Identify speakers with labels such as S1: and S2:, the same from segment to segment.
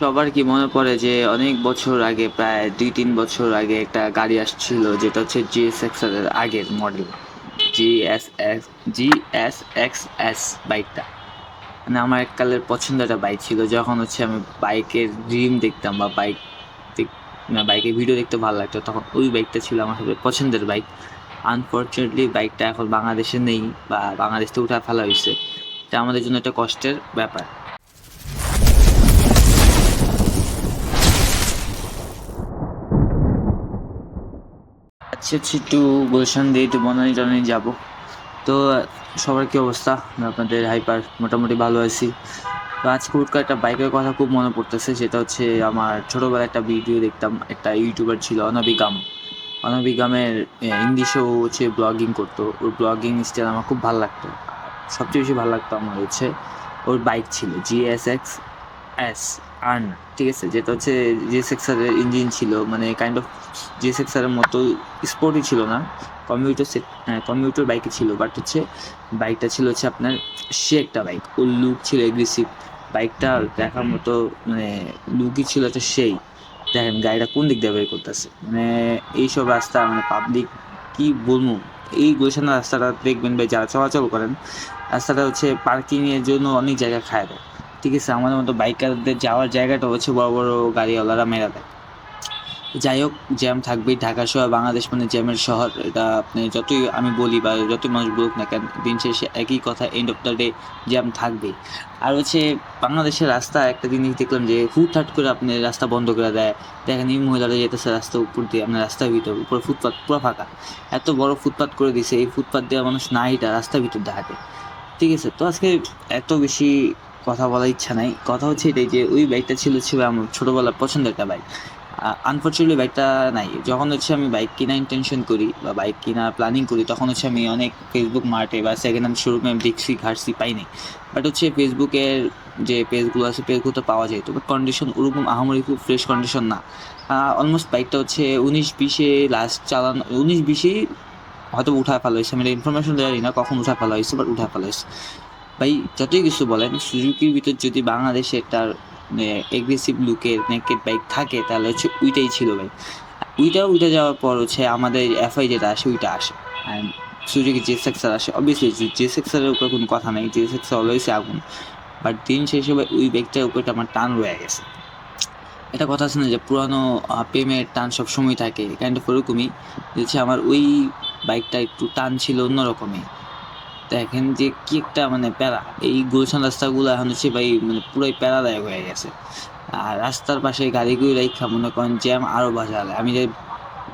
S1: সবার কি মনে পড়ে যে অনেক বছর আগে, প্রায় দুই তিন বছর আগে একটা গাড়ি আসছিল, যেটা হচ্ছে জিএসএক্স এর আগের মডেল জিএসএক্স জিএসএক্স এস বাইকটা মানে আমার এককালের পছন্দ একটা বাইক ছিল, যখন হচ্ছে আমি বাইকের ড্রিম দেখতাম বা বাইক না বাইকের ভিডিও দেখতে ভালো লাগতো, তখন ওই বাইকটা ছিল আমার সবচেয়ে পছন্দের বাইক আনফর্চুনেটলি বাইকটা এখন বাংলাদেশে নেই বা বাংলাদেশ থেকে উঠা ফেলা হয়েছে এটা আমাদের জন্য একটা কষ্টের ব্যাপার। আচ্ছা আচ্ছা একটু গুলশান দিয়ে একটু বনানি টনানি যাব। তো, সবার কি অবস্থা? আপনাদের হাইপার মোটামুটি ভালো আছি। তো আজকে হুট একটা বাইকের কথা খুব মনে পড়তেছে, সেটা হচ্ছে আমার ছোটোবেলায় একটা ভিডিও দেখতাম, একটা ইউটিউবার ছিল অনবিগাম অনবিগামের ইংলিশেও হচ্ছে ব্লগিং করতো। ওর ব্লগিং স্টাইল আমার খুব ভালো লাগতো। সবচেয়ে বেশি ভালো লাগতো আমার হচ্ছে, ওর বাইক ছিল জিএসএক্স এস আর না ঠিক আছে? যেটা হচ্ছে জিএসএক্সারের ইঞ্জিন ছিল মানে কাইন্ড অফ জিএসএক্সারের মতো স্পোর্টই ছিল না। কমিউটার সেট কমিউটার বাইকে ছিল বাট হচ্ছে বাইকটা ছিল হচ্ছে আপনার সে একটা বাইক ওর লুক ছিল এগ্রেসিভ বাইকটা দেখার মতো মানে লুকই ছিল একটা সেই। দেখেন, গাড়িটা কোন দিক দিয়ে বের করতেছে? মানে এইসব রাস্তা মানে পাবলিক কি বলব? এই গুলশানের রাস্তাটা দেখবেন ভাই, যারা চলাচল করেন, রাস্তাটা হচ্ছে পার্কিংয়ের জন্য অনেক জায়গা খায় দেয়। ঠিক আছে, আমাদের মতো বাইকারদের যাওয়ার জায়গাটা হচ্ছে বড় বড় গাড়িওয়ালারা মেরা দেয়। যাই হোক, জ্যাম থাকবেই, ঢাকা শহর, বাংলাদেশ মানে জ্যামের শহর। এটা আপনি যতই আমি বলি বা যতই মানুষ বলুক না কেন, দিন শেষে একই কথা end of the day jam থাকবেই। আর হচ্ছে বাংলাদেশের রাস্তা, একটা জিনিস দেখলাম যে হুটহাট করে আপনি রাস্তা বন্ধ করে দেয়। দেখেন এই মহিলারা যেতেছে রাস্তার উপর দিয়ে, আপনার রাস্তার ভিতর উপরে ফুটপাথ পুরো ফাঁকা। এত বড় ফুটপাথ করে দিছে, এই ফুটপাথ দিয়ে মানুষ না এটা, রাস্তার ভিতর হাঁটে। ঠিক আছে, তো আজকে এত বেশি কথা বলার ইচ্ছা নাই। কথা হচ্ছে এটাই যে, ওই বাইকটা ছিল ছিল আমার ছোটোবেলার পছন্দের একটা বাইক আনফর্চুনেটলি বাইকটা নাই। যখন হচ্ছে আমি বাইক কেনা ইন্টেনশন করি বা বাইক কেনা প্ল্যানিং করি, তখন হচ্ছে আমি অনেক ফেসবুক মার্টে বা সেকেন্ড হ্যান্ড শোরুমে দেখছি, ঘাটছি, পাইনি। বাট হচ্ছে ফেসবুকের যে পেজগুলো আছে পেজগুলো তো পাওয়া যায় তো। বাট কন্ডিশন ওরকম, আহামরি খুব ফ্রেশ কন্ডিশন না। অলমোস্ট বাইকটা হচ্ছে উনিশ বিশে লাস্ট চালানো, উনিশ বিশে হয়তো উঠা ফেলা হয়েছে। আমি ইনফরমেশন জানি না কখন উঠা ফেলা হয়েছে বাট উঠা ফেলা হয়েছে। ভাই, যতই কিছু বলেন, সুজুকির ভিতর যদি বাংলাদেশে একটা এগ্রেসিভ লুকের নেকেট বাইক থাকে, তাহলে হচ্ছে ওইটাই ছিল ভাই। ওইটা উঠে যাওয়ার পর হচ্ছে আমাদের এফআই যেটা আসে, ওইটা আসে। অ্যান্ড সুজুকি জে সেক্সার আসে। অবভিয়াসলি জে সেক্সারের উপর কোনো কথা নেই জে সেক্সার অলওয়েজ আগুন। বাট দিন শেষে ওই বাইকটার উপরটা আমার টান রয়ে গেছে। এটা কথা আছে না যে, পুরানো প্রেমের টান সবসময় থাকে কাইন্ড অফ ওরকমই। হচ্ছে আমার ওই বাইকটা একটু টান ছিল অন্যরকমই। দেখেন যে কি একটা মানে প্যারা। এই গুলশান রাস্তাগুলো এখন হচ্ছে ভাই মানে পুরোই প্যারাদায়ক হয়ে গেছে। আর রাস্তার পাশে গাড়িগুলো রেখা মনে করেন জ্যাম আরও বাজালে আমি যে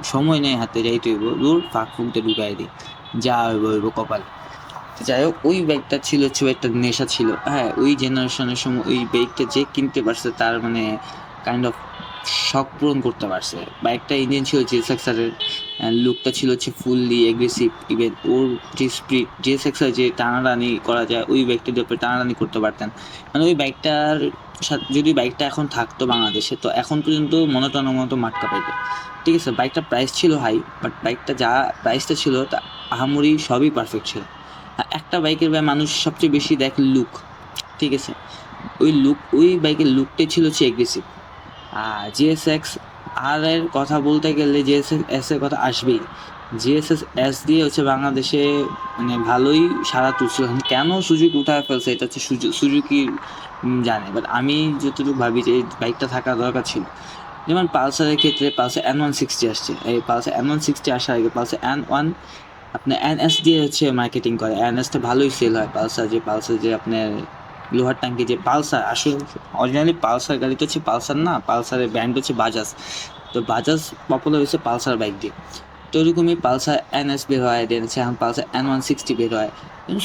S1: সময় নেই হাতে যাইতে হইব দূর, ফাঁক ফুঁকতে ঢুকাই দিই। যা হইব হইব কপাল। যাই হোক, ওই বাইকটা ছিল হচ্ছে একটা নেশা ছিল। হ্যাঁ ওই জেনারেশনের সময় ওই বাইকটা যে কিনতে পারছে তার মানে কাইন্ড অফ শখ পূরণ করতে পারছে। বাইকটা ইঞ্জিন ছিল জে সেক্সারের লুকটা ছিল হচ্ছে ফুললি এগ্রেসিভ ইভেন ওর যে স্পিড যে সেক্সার যে টানাটানি করা যায়, ওই বাইকটার উপরে টানাটানি করতে পারতেন। মানে ওই বাইকটার সাথে যদি বাইকটা এখন থাকতো বাংলাদেশে, তো এখন পর্যন্ত মনোটনের মতো মাটকা পাইতো। ঠিক আছে বাইকটার প্রাইস ছিল হাই বাট বাইকটা যা প্রাইসটা ছিল, তা আহামরি সবই পারফেক্ট ছিল। একটা বাইকের ভাই মানুষ সবচেয়ে বেশি দেখে লুক ঠিক আছে? ওই লুক ওই বাইকের লুকটাই ছিল হচ্ছে এগ্রেসিভ আর জিএসএক্স আর এর কথা বলতে গেলে জিএসএস এস এর কথা আসবেই। জিএসএস এস দিয়ে হচ্ছে বাংলাদেশে মানে ভালোই সারা তুলছিল কেন সুযোগ উঠায় ফেলছে এটা হচ্ছে সুযোগই জানে। বাট আমি যতটুকু ভাবি যে এই বাইকটা থাকা দরকার ছিল। যেমন পালসারের ক্ষেত্রে পালসার এন ওয়ান সিক্সটি আসছে। এই পালসার এন ওয়ান সিক্সটি আসার আগে পালসার এন ওয়ান আপনার এন এস দিয়ে হচ্ছে মার্কেটিং করে। এন এসটা ভালোই সেল হয়। পালসার যে পালসার যে আপনার লোহার ট্যাঙ্কি যে পালসার, আসলে অরিজিনালি পালসার গাড়ি তো হচ্ছে পালসার না, পালসারের ব্র্যান্ড হচ্ছে বাজাজ তো বাজাজ পপুলার হয়েছে পালসার বাইক দিয়ে। তো ওরকমই পালসার এন এস বের হয় দেন এখন পালসার এন ওয়ান সিক্সটি বের হয়।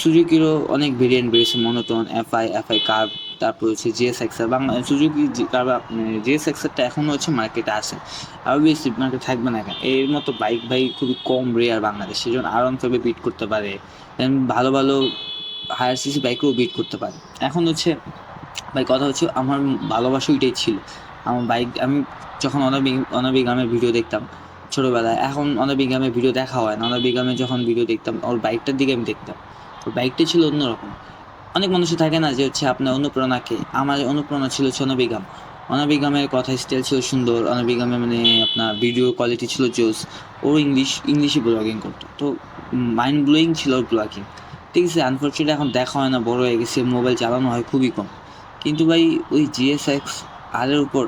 S1: সুজুকিরও অনেক ভেরিয়েন্ট বেরিয়েছে মনোটন এফআই এফআই কার্ভ তারপর হচ্ছে GS XR Bangla Suzuki GS এক্সারটা এখনও হচ্ছে মার্কেটে আসে আর বেশি মার্কেট থাকবে না কেন? এর মতো বাইক ভাই খুবই কম রেয়ার বাংলাদেশে, যেমন আরন ফাইভে বিট করতে পারে। ভালো ভালো হায়ার সিসি বাইকেও বিট করতে পারে। এখন হচ্ছে, ভাই, কথা হচ্ছে আমার ভালোবাসা ওইটাই ছিল। আমার বাইক আমি যখন অনবি, অনবিগামের ভিডিও দেখতাম ছোটোবেলায়, এখন অনবিগামের ভিডিও দেখা হয় না। অনবিগামে যখন ভিডিও দেখতাম, ওর বাইকটার দিকে আমি দেখতাম। ওর বাইকটা ছিল অন্যরকম। অনেক মানুষের থাকে না যে হচ্ছে আপনার অনুপ্রেরণাকে আমার অনুপ্রেরণা ছিল হচ্ছে অনবিগাম। অনাবিগামের কথা স্টাইল ছিল সুন্দর, অনাবিগামে মানে আপনার ভিডিও কোয়ালিটি ছিল জোস। ও ইংলিশ ইংলিশে ব্লগিং করতো। তো মাইন্ড ব্লোয়িং ছিল ওর ব্লগিং ঠিক আছে আনফর্চুনেটলি এখন দেখা হয় না, বড় হয়ে গেছে মোবাইল চালানো হয় খুবই কম। কিন্তু ভাই, ওই জিএসএক্স আর এর উপর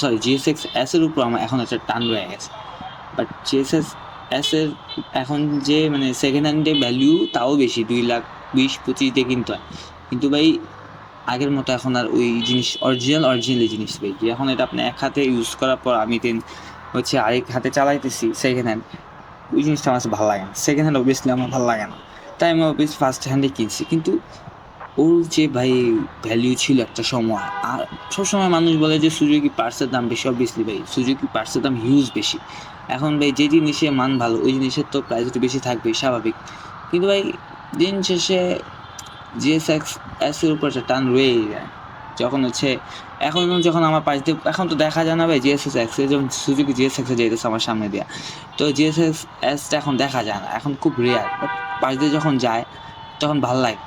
S1: সরি জিএসএক্স এস এর উপর আমার এখন একটা টান রয়ে গেছে। বাট জিএসএস এস এর এখন যে মানে সেকেন্ড হ্যান্ডে ভ্যালু তাও বেশি, দুই লাখ বিশ, পঁচিশ দিয়ে কিনতে হয়। কিন্তু ভাই, আগের মতো এখন আর ওই জিনিস অরিজিনাল অরিজিনালি জিনিস যে এখন এটা আপনি এক হাতে ইউজ করার পর আমি দিন হচ্ছে আরেক হাতে চালাইতেছি সেকেন্ড হ্যান্ড ওই জিনিসটা আমার ভালো লাগে না। সেকেন্ড হ্যান্ড অবভিয়াসলি আমার ভালো লাগে না। তাই আমি অবভিয়াস ফার্স্ট হ্যান্ডে কিনছি। কিন্তু ওর যে ভাই ভ্যালিউ ছিল একটা সময়, আর সবসময় মানুষ বলে যে সুজুকি পার্সের দাম বেশি অবভিয়াসলি ভাই সুজুকি পার্সের দাম হিউজ বেশি। এখন ভাই যে জিনিসের মান ভালো, ওই জিনিসের তো প্রাইস একটু বেশি থাকবেই স্বাভাবিক। কিন্তু ভাই, দিন শেষে জিএস এক্স এসের উপর একটা টান রয়েই যায়। যখন হচ্ছে, এখন যখন আমার পাশ দিয়ে, এখন তো দেখা যায় না ভাই জিএসএস এক্স যেমন সুজুকি জিএসএক্স যাইতেছে আমার সামনে দিয়া। তো জিএসএস এসটা এখন দেখা যায় না, এখন খুব রেয়ার বাট পাশ দিয়ে যখন যায়, তখন ভালো লাগে।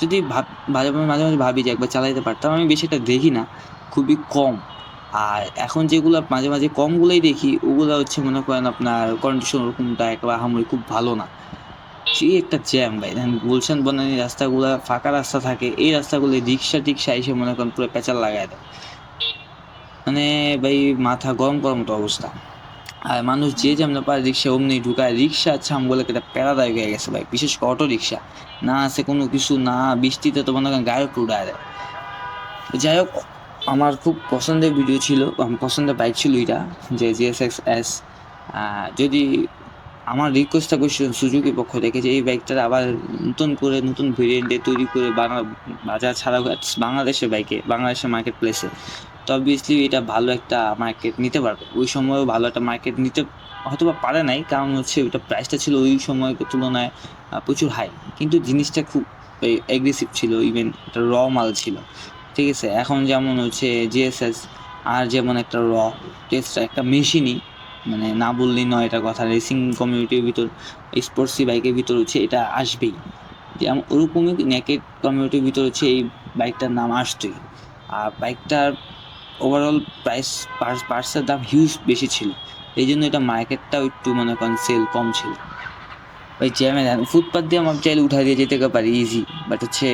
S1: যদি ভাব, মাঝে মাঝে মাঝে ভাবি যে একবার চালাইতে পারতাম আমি বেশি একটা দেখি না, খুবই কম। আর এখন যেগুলো মাঝে মাঝে কমগুলোই দেখি, ওগুলো হচ্ছে মনে করেন আপনার কন্ডিশন ওরকমটা একবার হামরি খুব ভালো না। সেই একটা জ্যাম ভাই। দেখেন, গুলশান বনানি রাস্তাগুলো, ফাঁকা রাস্তা থাকে, এই রাস্তাগুলো রিক্সা টিক্সা এসে মনে করেন পুরো পেঁচাল লাগায় দেয়। মানে ভাই, মাথা গরম গরম তো অবস্থা। আর মানুষ যে যেমন পারে রিক্সা, অমনি ঢুকায়। রিক্সা আমি বলে একটা প্যারাদায়ক হয়ে গেছে ভাই, বিশেষ করে অটো রিক্সা না আছে কোনো কিছু, না বৃষ্টিতে তো মনে করেন গায়ে উড়ায় দেয় যাই হোক, আমার খুব পছন্দের ভিডিও ছিল পছন্দের বাইক ছিল এটা, যে জিএসএক্স এস যদি আমার রিকোয়েস্ট থাকবে সু- সুজুকির পক্ষ থেকে যে এই বাইকটা আবার নতুন করে নতুন ভেরিয়েন্টে তৈরি করে বাংলা বাজার ছাড়া বাংলাদেশের বাইকে বাংলাদেশের মার্কেট প্লেসে তো অবভিয়াসলি এটা ভালো একটা মার্কেট নিতে পারবে। ওই সময়ও ভালো একটা মার্কেট নিতে হয়তো বা পারে নাই, কারণ হচ্ছে ওইটা প্রাইসটা ছিল ওই সময়ের তুলনায় প্রচুর হাই কিন্তু জিনিসটা খুব এগ্রেসিভ ছিল ইভেন একটা র মাল ছিল। ঠিক আছে, এখন যেমন হচ্ছে জিএসএস আর যেমন একটা র টেস্ট একটা মেশিনই মানে না বললেই নয় এটা কথা রেসিং কমিউনিটির ভিতর স্পোর্টসি বাইকের ভিতর হচ্ছে এটা আসবেই। যেমন ওরকমই নেকেড কমিউনিটির ভিতর হচ্ছে এই বাইকটার নাম আসতোই আর বাইকটার ওভারঅল প্রাইস পার্সের দাম হিউজ বেশি ছিল। এই জন্য এটা মার্কেটটাও একটু মনে করেন সেল কম ছিল। ওই জ্যামে ফুটপাথ দিয়ে আমার চাইলে উঠাই দিয়ে যেতে পারি ইজি বাট হচ্ছে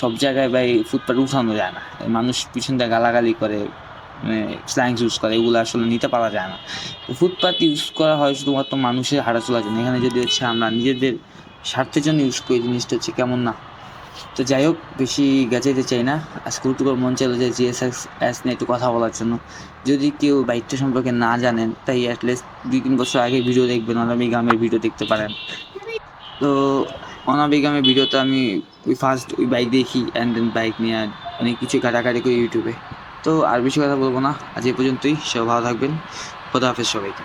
S1: সব জায়গায় ভাই ফুটপাথ উঠানো যায় না। মানুষ পিছন দিয়ে গালাগালি করে মানে ইউজ করে, এগুলো আসলে নিতে পারা যায় না। ফুটপাথ ইউজ করা হয় শুধুমাত্র মানুষের হাঁটা চলার জন্য। এখানে যদি হচ্ছে আমরা নিজেদের স্বার্থের জন্য ইউজ করি, জিনিসটা হচ্ছে কেমন না? তো যাই হোক, বেশি গেছাইতে চাই না। আজকে উটুকর মন চাইলো যে জিএসএক্স অ্যাস নিয়ে একটু কথা বলার জন্য। যদি কেউ বাইকটা সম্পর্কে না জানেন, তাই অ্যাটলিস্ট দুই তিন বছর আগে ভিডিও দেখবেন অনাবিগামের ভিডিও দেখতে পারেন। তো অনাবিগামের ভিডিওতে আমি ওই ফার্স্ট ওই বাইক দেখি অ্যান্ড দেন বাইক নিয়ে অনেক কিছু কাটাকাটি করি ইউটিউবে তো আর বেশি কথা বলব না। আজ এ পর্যন্তই সব ভালো থাকবেন। খোদা হাফেজ সবাইকে।